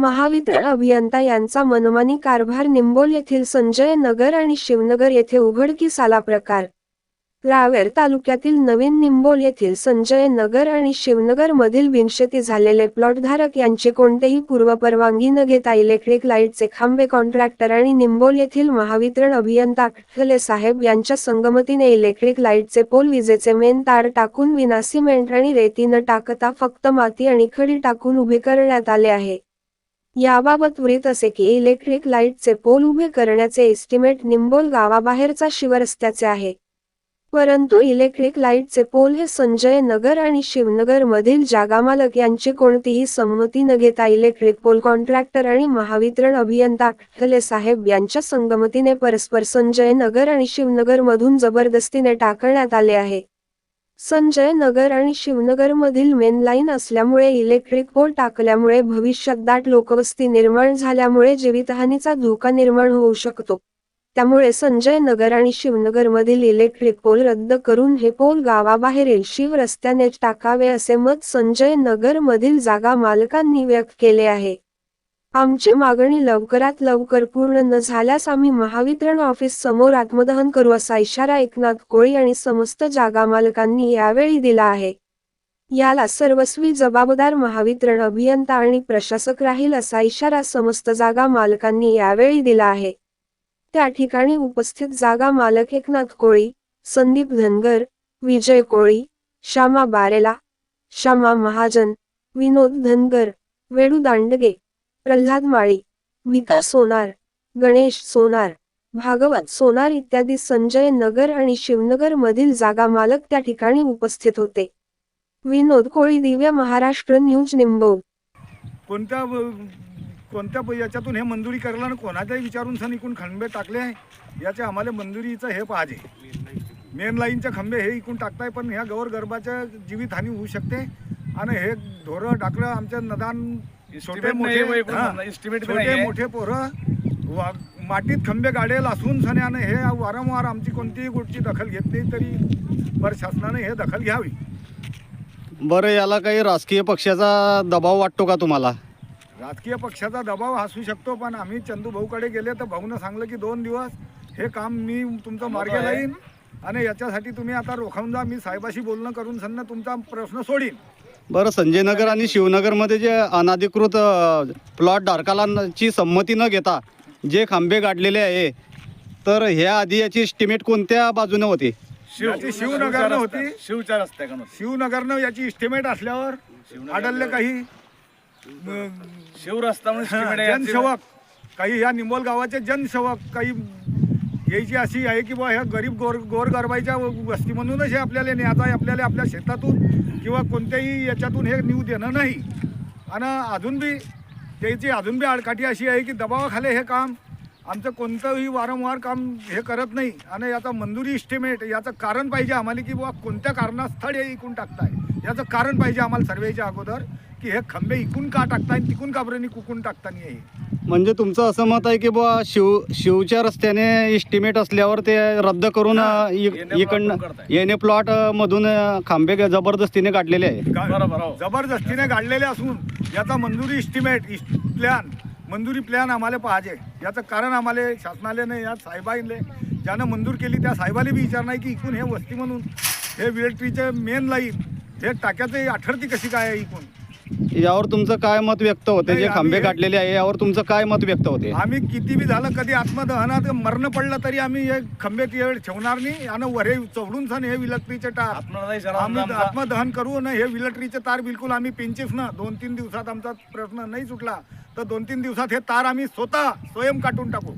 महावितरण अभियंता यांचा मनमानी कारभार निंबोल येथील संजय नगर आणि शिवनगर येथे उघडकीस आला प्रकार. रावेर तालुक्यातील नवीन निंबोल येथील संजय नगर आणि शिवनगर मधील बिनशेती झालेले प्लॉटधारक यांचे कोणतेही पूर्वपरवानगी न घेता इलेक्ट्रिक लाईटचे खांबे कॉन्ट्रॅक्टर आणि निंबोल येथील महावितरण अभियंता अठले साहेब यांच्या संगमतीने इलेक्ट्रिक लाईटचे पोल विजेचे मेन तार टाकून विना सिमेंट आणि रेती न टाकता फक्त माती आणि खडी टाकून उभे करण्यात आले आहे. याबाबत वृत्त असे की इलेक्ट्रिक लाईटचे पोल उभे करण्याचे एस्टिमेट निंबोल गावाबाहेरचा शिवरस्त्याचे आहे. परंतु इलेक्ट्रिक लाईटचे पोल हे संजय नगर आणि शिवनगर मधील जागामालक यांची कोणतीही संमती न घेता इलेक्ट्रिक पोल कॉन्ट्रॅक्टर आणि महावितरण अभियंता खले साहेब यांच्या संगमतीने परस्पर संजय नगर आणि शिवनगर मधून जबरदस्तीने टाकण्यात आले आहे. संजय नगर आणि शिवनगरमधील मेनलाईन असल्यामुळे इलेक्ट्रिक पोल टाकल्यामुळे भविष्यात दाट लोकवस्ती निर्माण झाल्यामुळे जीवितहानीचा धोका निर्माण होऊ शकतो. त्यामुळे संजय नगर आणि शिवनगरमधील इलेक्ट्रिक पोल रद्द करून हे पोल गावाबाहेरील शिव रस्त्याने टाकावे असे मत संजय नगरमधील जागा मालकांनी व्यक्त केले आहे. आमची मागणी लवकरात लवकर पूर्ण न झाल्यास आम्ही महावितरण ऑफिस समोर आत्मदहन करू असा इशारा एकनाथ कोळी आणि समस्त जागा मालकांनी यावेळी दिला आहे. याला सर्वस्वी जबाबदार महावितरण अभियंता आणि प्रशासक राहील असा इशारा समस्त जागा मालकांनी यावेळी दिला आहे. त्या ठिकाणी उपस्थित जागा मालक एकनाथ कोळी संदीप धनगर विजय कोळी श्यामा बारेला श्यामा महाजन विनोद धनगर वेणू दांडगे प्रल्हाद माळी विका सोनार गणेश सोनार भागवत सोनार इत्यादी संजय नगर आणि शिवनगर मधील जागा मालक त्या ठिकाणी उपस्थित होते. विनोद कोळी दिव्य महाराष्ट्र न्यूज निंबव कोणत्या कोणत्या याच्यातून हे मंजुरी करायला आणि कोणाच्याही विचारून सन इकून खंबे टाकले आहे? याचे आम्हाला मंजुरीचं हे पाहिजे. मेन लाईनचे खंबे हे इकून टाकताय पण ह्या गौर गर्भाच्या जीवितहानी होऊ शकते. आणि हे ढोरं टाकलं आमच्या नदान छोटे मोठे हा, छोटे. मोठे पोरं वा- मातीत खंबे गाडेल असून सण्यानं हे वारंवार आमची कोणतीही गोष्टी दखल घेत नाही तरी बरं शासनाने हे दखल घ्यावी. बरं याला काही राजकीय पक्षाचा दबाव वाटतो का तुम्हाला? राजकीय पक्षाचा दबाव असू शकतो पण आम्ही चंदू भाऊकडे गेले तर भाऊनं सांगलं की दोन दिवस हे काम मी तुमचं मार्गे लाईन आणि याच्यासाठी तुम्ही आता रोखावून जा मी साहेबाशी बोलणं करून सन्न तुमचा प्रश्न सोडीन. बरं संजय नगर आणि शिवनगरमध्ये जे अनाधिकृत प्लॉट धारकाला ची संमती न घेता जे खांबे गाडलेले आहे तर ह्या आधी याची एस्टिमेट कोणत्या बाजूने होती याची शिवनगरनं होती. शिवच्या रस्त्याकडून शिवनगरनं याची इस्टिमेट असल्यावर आढळले काही अं, शिव रस्ता म्हणून estimate आहे. जनसेवक काही या निंबोल गावाचे जनसेवक काही यायची अशी आहे की बा ह्या गरीब गोर गोरगरबाईच्या वस्तीमधूनच हे आपल्याला न्यायचं आहे आपल्याला आपल्या शेतातून किंवा कोणत्याही याच्यातून हे न्यू देणं नाही. आणि अजून बी त्याची अजून बी आडकाठी अशी आहे की दबावाखाली हे काम आमचं कोणतंही वारंवार काम हे करत नाही. आणि याचा मंजुरी इस्टिमेट याचं कारण पाहिजे आम्हाला की बुवा कोणत्या कारणास्थळ हे इकून टाकताय. याचं कारण पाहिजे आम्हाला सर्वेच्या अगोदर की हे खंबे इकून का टाकताय तिकून काबरेनी कुकून टाकताना हे? म्हणजे तुमचं असं मत आहे की बुवा शिव शिवच्या रस्त्याने एस्टिमेट असल्यावर ते रद्द करून अ, इ- इकडनं. येणे प्लॉट मधून अ, खांबे जबरदस्तीने काढलेले आहे. बरोबर, हो. जबरदस्तीने गाडलेले असून याचा मंजुरी इस्टिमेट इस- प्लॅन मंजुरी प्लॅन आम्हाला पाहिजे याचं कारण आम्हाला शासनाने या साहेबांले ज्यानं मंजूर केली त्या साहेबाला बी विचार नाही की इकून हे वस्ती म्हणून हे इलेक्ट्रिकचे मेन लाईन हे टाक्याचे आठरती कशी काय आहे इकून? यावर तुमचं काय मत व्यक्त होते? नाही, जे खांबे काढलेले आहे यावर तुमचं काय मत व्यक्त होते? आम्ही किती बी झालं कधी आत्मदहनात मरण पडलं तरी आम्ही हे खंबे वेळ ठेवणार नाही. आणि वरे चढून सण हे इलेक्ट्रिकचे टार. आम्ही आत्मदहन करू ना हे विलटरीचे तार बिलकुल आम्ही पिंचीस ना दोन तीन दिवसात आमचा प्रश्न नाही सुटला तर दोन तीन दिवसात हे तार आम्ही स्वतः स्वयं काटून टाकू.